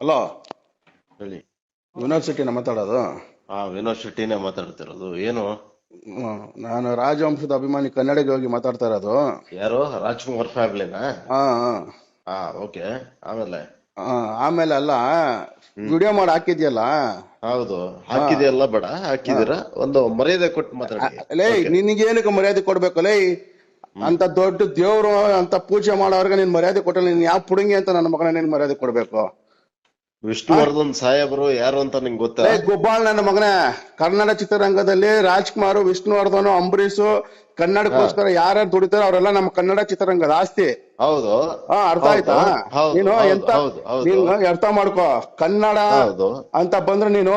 Hello ಹೇಳಿ. ಯೂನಿವರ್ಸಿಟಿನ ಮಾತಾಡೋದು? ಹಾ ವಿನೋದ್ ಶೆಟ್ಟಿನೇ ಮಾತಾಡ್ತಿರೋದು. ಏನು? ಹ್ಮ್, ನಾನು ರಾಜವಂಶದ ಅಭಿಮಾನಿ ಕನ್ನಡಿಗೆ ಹೋಗಿ ಮಾತಾಡ್ತಾ ಇರೋದು. ಯಾರು? ರಾಜ್ಕುಮಾರ್ ಫ್ಯಾಮಿಲಿನಾ? ಹಾ ಹಾ. ಹಾ ಓಕೆ. ಆಮೇಲೆ? ಹಾ, ಆಮೇಲೆ ಅಲ್ಲ ವಿಡಿಯೋ ಮಾಡಿ ಹಾಕಿದ್ಯಲ್ಲ? ಹೌದು. ಹಾಕಿದೆಯಲ್ಲ ಬೇಡ ಹಾಕಿದಿರ? ಒಂದು ಮರ್ಯಾದೆ ಕೊಟ್ಟು ಮಾತಾಡಿ. ಲೇ ನಿನಗೇನಕ್ಕೆ ಮರ್ಯಾದೆ ಕೊಡ್ಬೇಕು ಲೇ? ಅಂತ ದೊಡ್ಡ ದೇವ್ರು ಅಂತ ಪೂಜೆ ಮಾಡೋರ್ಗೆ ನೀನ್ ಮರ್ಯಾದೆ ಕೊಟ್ಟಲ್ಲ ನೀನ್ ಯಾವ ಪುಡುಂಗಿ ಅಂತ ನನ್ನ ಮಗನ ನೀನ್ ಮರ್ಯಾದೆ ಕೊಡ್ಬೇಕು? ವಿಷ್ಣುವರ್ಧನ್ ಸಾಹೇಬರು ಯಾರು ಅಂತ ನಿಂಗೆ ಗೊತ್ತಾ? ಗೋಪಾಲ್ ನನ್ನ ಮಗನೇ ಕನ್ನಡ ಚಿತ್ರರಂಗದಲ್ಲಿ ರಾಜ್ಕುಮಾರ್ ವಿಷ್ಣುವರ್ಧನ್ ಅಂಬರೀಷ್ ಕನ್ನಡಕ್ಕೋಸ್ಕರ ಯಾರ್ಯಾರು ದುಡಿತಾರೋ ಅವರೆಲ್ಲ ನಮ್ಮ ಕನ್ನಡ ಚಿತ್ರರಂಗದ ಆಸ್ತಿ. ಹೌದು. ಹಾ ಅರ್ಥ ಆಯ್ತಾ? ಹೌದು, ನೀನು ಹೌದು, ಎಂತ ಹೌದು, ಹೌದು. ನೀನು ಅರ್ಥ ಮಾಡ್ಕೋ. ಕನ್ನಡ ಹೌದು. ಅಂತ ಬಂದ್ರೆ ನೀನು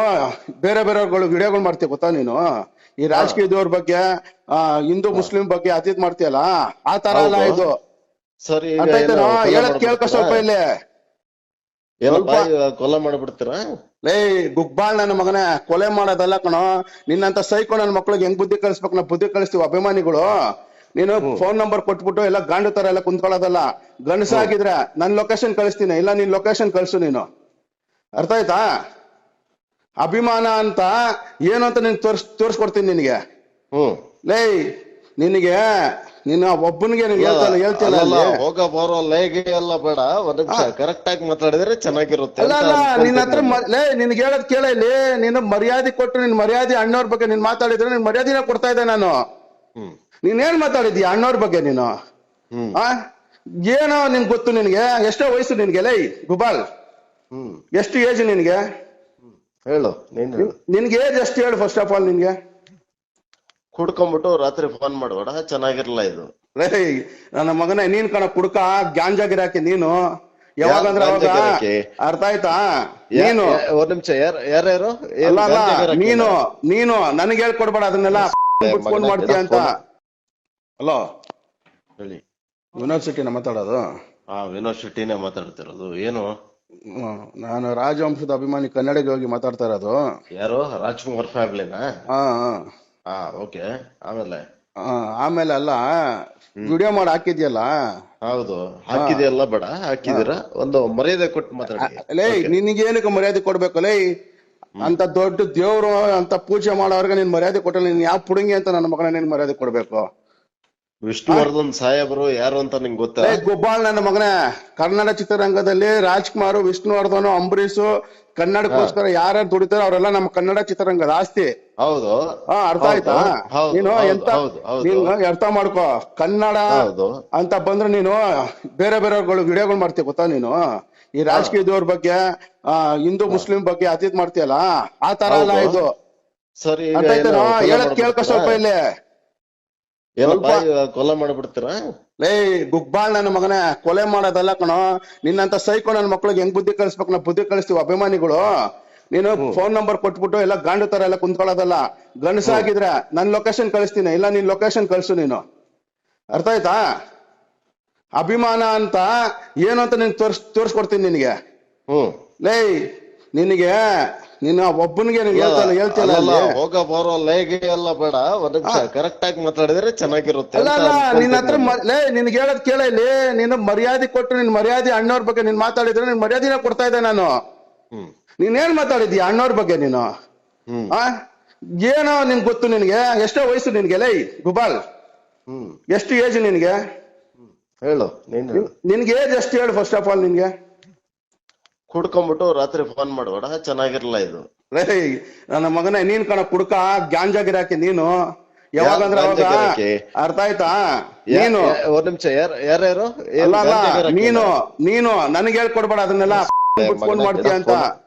ಬೇರೆ ಬೇರೆಗಳು ವಿಡಿಯೋಗಳು ಮಾಡ್ತೀಯ ಗೊತ್ತಾ ನೀನು? ಈ ರಾಜಕೀಯದವ್ರ ಬಗ್ಗೆ ಆ ಹಿಂದೂ ಮುಸ್ಲಿಂ ಬಗ್ಗೆ ಅತೀತ್ ಮಾಡ್ತೀಯಲ್ಲ? ಆ ತರ ಅಲ್ಲ ಹೌದು. ಇದು ಸರಿ ಈಗ ಅರ್ಥ ಏನು ಆಯ್ತೇನೋ ಕೊಲೆ ಹೇಳದ್ ಕೇಳ್ಕೊ ಮಾಡ್ಬಿಡ್ತೀರಾ? ಸ್ವಲ್ಪ ಇಲ್ಲಿ. ಏನಪ್ಪ ಕೊಲೆ ಮಾಡ್ಬಿಡ್ತೀರಾ? ಲೇ ಗುಗ್ಬಾಳ್ ನನ್ನ ಮಗನ ಕೊಲೆ ಮಾಡೋದಲ್ಲ ಕಣೋ. ನಿನ್ನಂತ ಸೈಕೋ ನನ್ನ ಮಕ್ಳಿಗೆ ಹೆಂಗ್ ಬುದ್ಧಿ ಕಳಿಸ್ಬೇಕು? ನಾವು ಬುದ್ಧಿ ಕಳಿಸ್ತೀವಿ ಅಭಿಮಾನಿಗಳು. ನೀನು ಫೋನ್ ನಂಬರ್ ಕೊಟ್ಬಿಟ್ಟು ಎಲ್ಲ ಗಾಂಡು ತರ ಎಲ್ಲ ಕುಂತ್ಕೊಳ್ಳೋದಲ್ಲ. ಗಂಡಸಾಗಿದ್ರೆ ನನ್ ಲೊಕೇಶನ್ ಕಳಿಸ್ತೀನಿ. ಇಲ್ಲ ನಿನ್ ಲೊಕೇಶನ್ ಕಳಿಸು ನೀನು. ಅರ್ಥ ಆಯ್ತಾ? ಅಭಿಮಾನ ಅಂತ ಏನು ಅಂತ ನೀನ್ ತೋರ್ಸ್ ತೋರ್ಸ್ಕೊಡ್ತೀನಿ ನಿನಗೆ. ಹ್ಮ್. ಲೇ ನಿನಗೆ ನಿನ್ನ ಒಬ್ಬನಿಗೆ ನೀನ್ ಹೇಳ್ತಲ್ಲ ಹೋಗ ಬರೋ ಲೇಗೆ ಎಲ್ಲ ಬೇಡ. ಒಂದ್ ನಿಮಿಷ ಕರೆಕ್ಟ್ ಆಗಿ ಮಾತಾಡಿದ್ರೆ ಚೆನ್ನಾಗಿರುತ್ತೆ ಅಲ್ಲ ಅಲ್ಲ ನಿನ್ನ ಹತ್ರ ಲೇ ನಿನ್ಗೆ ಹೇಳೋದ್ ಕೇಳ ಇಲ್ಲಿ. ನೀನು ಮರ್ಯಾದೆ ಕೊಟ್ಟು ನಿನ್ ಮರ್ಯಾದೆ ಅಣ್ಣವ್ರ ಬಗ್ಗೆ ನೀನ್ ಮಾತಾಡಿದ್ರೆ ನಿನ್ ಮರ್ಯಾದೆನ ಕೊಡ್ತಾ ಇದ್ದೆ ನಾನು. ನೀನ್ ಏನ್ ಮಾತಾಡಿದ್ಯಾ ಅಣ್ಣವ್ರ ಬಗ್ಗೆ ನೀನು? ಆ? ಏನೋ ನಿನ್ ಗೊತ್ತು ನಿನ್ಗೆ? ಎಷ್ಟೋ ವಯಸ್ಸು ನಿನ್ಗೆ ಲೈ ಗುಬಾಲ್. ಎಷ್ಟು ಏಜ್ ನಿನ್ಗೆ? ಹೇಳು ನೀನ್ ಹೇಳು. ನಿನ್ಗೆ ಏಜ್ ಎಷ್ಟು ಹೇಳು ಫಸ್ಟ್ ಆಫ್ ಆಲ್ ನಿನ್ಗೆ. ಕುಡ್ಕೊಂಡ್ಬಿಟ್ಟು ರಾತ್ರಿ ಫೋನ್ ಮಾಡ್ಬೇಡ ಚೆನ್ನಾಗಿರಲ್ಲ ಇದು. ನನ್ನ ಮಗನ ನೀನ್ ಕಣ ಕುಡ್ಕ ಗಾಂಜಾ ಗಿರಾಕಿ ನೀನು. ಯಾವಾಗ ಅಂದ್ರೆ ಗಾಂಜಾ ಅವಾಗ ಅರ್ಥ ಆಯ್ತಾ? ನೀನು. ಒಂದ್ ನಿಮಿಷ ಯಾರ ಯಾರ್ಯಾರು ಗಿರಾಕಿನಾ? ನೀನು ನೀನು ನನಗೆ ಹೇಳ್ಕೊಡ್ಬೇಡ ಅದನ್ನೆಲ್ಲ ಫೋನ್ ಮಾಡ್ತೀಯ ಅಂತ. ಹಲೋ ಹೇಳಿ. ವಿನೋದ್ ಶೆಟ್ಟಿನ ಮಾತಾಡೋದು? ಹಾ ವಿನೋದ್ ಶೆಟ್ಟಿನೇ ಮಾತಾಡ್ತಿರೋದು. ಏನು? ನಾನು ರಾಜವಂಶದ ಅಭಿಮಾನಿ ಕನ್ನಡಿಗೆ ಹೋಗಿ ಮಾತಾಡ್ತಾ ಇರೋದು. ಯಾರು? ರಾಜ್ಕುಮಾರ್ ಫ್ಯಾಮಿಲಿನಾ ಹಾ. ಹಾ. ಹಾ ಓಕೆ. ಆಮೇಲೆ? ಹಾ, ಆಮೇಲೆ ಅಲ್ಲ ವಿಡಿಯೋ ಮಾಡಿ ಹಾಕಿದ್ಯಲ್ಲ? ಹೌದು. ಹಾಕಿದೆಯಲ್ಲ ಬೇಡ ಹಾಕಿದಿರ ಒಂದು ಮರ್ಯಾದೆ ಕೊಟ್ಟು ಮಾತಾಡಿ. ಲೇ ನಿನಗೇನಕ್ಕೆ ಮರ್ಯಾದೆ ಕೊಡ್ಬೇಕು? ಲೇ ಅಂತ ದೊಡ್ಡ ದೇವ್ರು ಅಂತ ಪೂಜೆ ಮಾಡೋರ್ಗೆ ನೀನ್ ಮರ್ಯಾದೆ ಕೊಟ್ಟಲ್ಲ ನೀನ್ ಯಾವ ಪುಡುಂಗಿ ಅಂತ ನನ್ನ ಮಗನ ನಿನ್ ಮರ್ಯಾದೆ ಕೊಡ್ಬೇಕು? ವಿಷ್ಣುವರ್ಧನ್ ಸಾಹೇಬರು ಯಾರು ಅಂತ ನಿಂಗೆ ಗೊತ್ತಾ? ಲೇ ಗುಬ್ಬಾಳ್ ನನ್ನ ಮಗನ. ಕನ್ನಡ ಚಿತ್ರರಂಗದಲ್ಲಿ ರಾಜ್ಕುಮಾರ್ ವಿಷ್ಣುವರ್ಧನ್ ಅಂಬರೀಷ್ ಕನ್ನಡಕ್ಕೋಸ್ಕರ ಯಾರ್ಯಾರು ದುಡಿತಾರೋ ಅವರೆಲ್ಲ ನಮ್ಮ ಕನ್ನಡ ಚಿತ್ರರಂಗದ ಆಸ್ತಿ. ಹೌದು. ಹಾ ಅರ್ಥ ಆಯ್ತಾ? ಹೌದು, ನೀನು ಹೌದು, ಎಂತ ಹೌದು, ಹೌದು. ನೀನು ಅರ್ಥ ಮಾಡ್ಕೋ. ಕನ್ನಡ ಹೌದು. ಅಂತ ಬಂದ್ರೆ ನೀನು ಬೇರೆ ಬೇರೆಗಳು ವಿಡಿಯೋಗಳು ಮಾಡ್ತೀಯ ಗೊತ್ತಾ ನೀನು? ಈ ರಾಜಕೀಯದವ್ರ ಬಗ್ಗೆ ಆ ಹಿಂದೂ ಮುಸ್ಲಿಂ ಬಗ್ಗೆ ಅತೀತ್ ಮಾಡ್ತೀಯಲ್ಲ? ಆ ತರ ಅಲ್ಲ ಹೌದು. ಇದು. ಸರಿ ಈಗ ಅರ್ಥ ಆಯ್ತೇನೋ ಕೇಳ್ಕೊ ಸ್ವಲ್ಪ? ಇಲ್ಲಿ. ಏನಪ್ಪ ಕೊಲೆ ಮಾಡ್ಬಿಡ್ತೀರ? ಲೇ ಗುಗ್ಬಾಳ್ ನನ್ನ ಮಗನ ಕೊಲೆ ಮಾಡೋದಲ್ಲ ಕಣೋ. ನಿನ್ನಂತ ಸೈಕೋ ನನ್ನ ಮಕ್ಳಿಗೆ ಹೆಂಗ್ ಬುದ್ಧಿ ಕಳಿಸ್ಬೇಕು? ನಾವು ಬುದ್ಧಿ ಕಳಿಸ್ತೀವಿ ಅಭಿಮಾನಿಗಳು. ನೀನು ಫೋನ್ ನಂಬರ್ ಕೊಟ್ಬಿಟ್ಟು ಎಲ್ಲ ಗಾಂಡು ತರ ಎಲ್ಲ ಕುಂತ್ಕೊಳ್ಳೋದಲ್ಲ. ಗಂಡಸಾಗಿದ್ರೆ ನನ್ ಲೊಕೇಶನ್ ಕಳಿಸ್ತೀನಿ ಇಲ್ಲ ನಿನ್ ಲೊಕೇಶನ್ ಕಳ್ಸು ನೀನು. ಅರ್ಥ ಆಯ್ತಾ? ಅಭಿಮಾನ ಅಂತ ಏನು ಅಂತ ನೀನ್ ತೋರ್ಸ್ ತೋರ್ಸ್ಕೊಡ್ತೀನಿ ನಿನಗೆ. ಹ್ಮ್. ಲೇ ನಿನಗೆ ನಿನ್ನ ಒಬ್ಬನಿಗೆ ನೀನ್ ಹೇಳ್ತಲ್ಲ ಹೋಗ ಬರೋ ಲೇಗೆ ಎಲ್ಲ ಬೇಡ. ಒಂದ್ ಕರೆಕ್ಟ್ ಆಗಿ ಮಾತಾಡಿದ್ರೆ ಚೆನ್ನಾಗಿರುತ್ತೆ ನಿನ್ನ ಹತ್ರ ಲೇ ನಿನ್ಗೆ ಹೇಳದ್ ಕೇಳ ಇಲ್ಲಿ. ನೀನು ಮರ್ಯಾದೆ ಕೊಟ್ಟು ನಿನ್ ಮರ್ಯಾದೆ ಅಣ್ಣವ್ರ ಬಗ್ಗೆ ನೀನ್ ಮಾತಾಡಿದ್ರೆ ನಿನ್ ಮರ್ಯಾದೆನ ಕೊಡ್ತಾ ಇದ್ದೆ ನಾನು. ನೀನ್ ಏನ್ ಮಾತಾಡಿದ್ಯಾ ಅಣ್ಣವ್ರ ಬಗ್ಗೆ ನೀನು? ಏನೋ ನಿನ್ ಗೊತ್ತು ನಿನ್ಗೆ? ಎಷ್ಟೋ ವಯಸ್ಸು ನಿನ್ಗೆ ಲೈ ಗುಬಾಲ್. ಎಷ್ಟು ಏಜ್ ನಿನ್ಗೆ? ಹೇಳು ನೀನ್ ಹೇಳು. ನಿನ್ಗೆ ಏಜ್ ಎಷ್ಟು ಹೇಳು ಫಸ್ಟ್ ಆಫ್ ಆಲ್ ನಿನ್ಗೆ? ಕುಡ್ಕೊಂಡ್ಬಿಟ್ಟು ರಾತ್ರಿ ಫೋನ್ ಮಾಡ್ಬೇಡ ಚೆನ್ನಾಗಿರಲ್ಲ ಇದು. ನನ್ನ ಮಗನ ನೀನ್ ಕಣ ಕುಡ್ಕ ಗ್ಯಾಂಜಾ ಗಿರಾಕಿ ನೀನು. ಯಾವಾಗ ಅಂದ್ರೆ ಯಾ- ಅವಾಗ ಅರ್ಥ ಆಯ್ತಾ? ನೀನು. ಒಂದ್ ನಿಮಿಷ ಯಾರ ಯಾರ್ಯಾರು? ನೀನು ನೀನು ನನಗೆ ಹೇಳ್ಕೊಡ್ಬೇಡ ಅದನ್ನೆಲ್ಲ ಫೋನ್ ಮಾಡ್ತೀಯ ಅಂತ.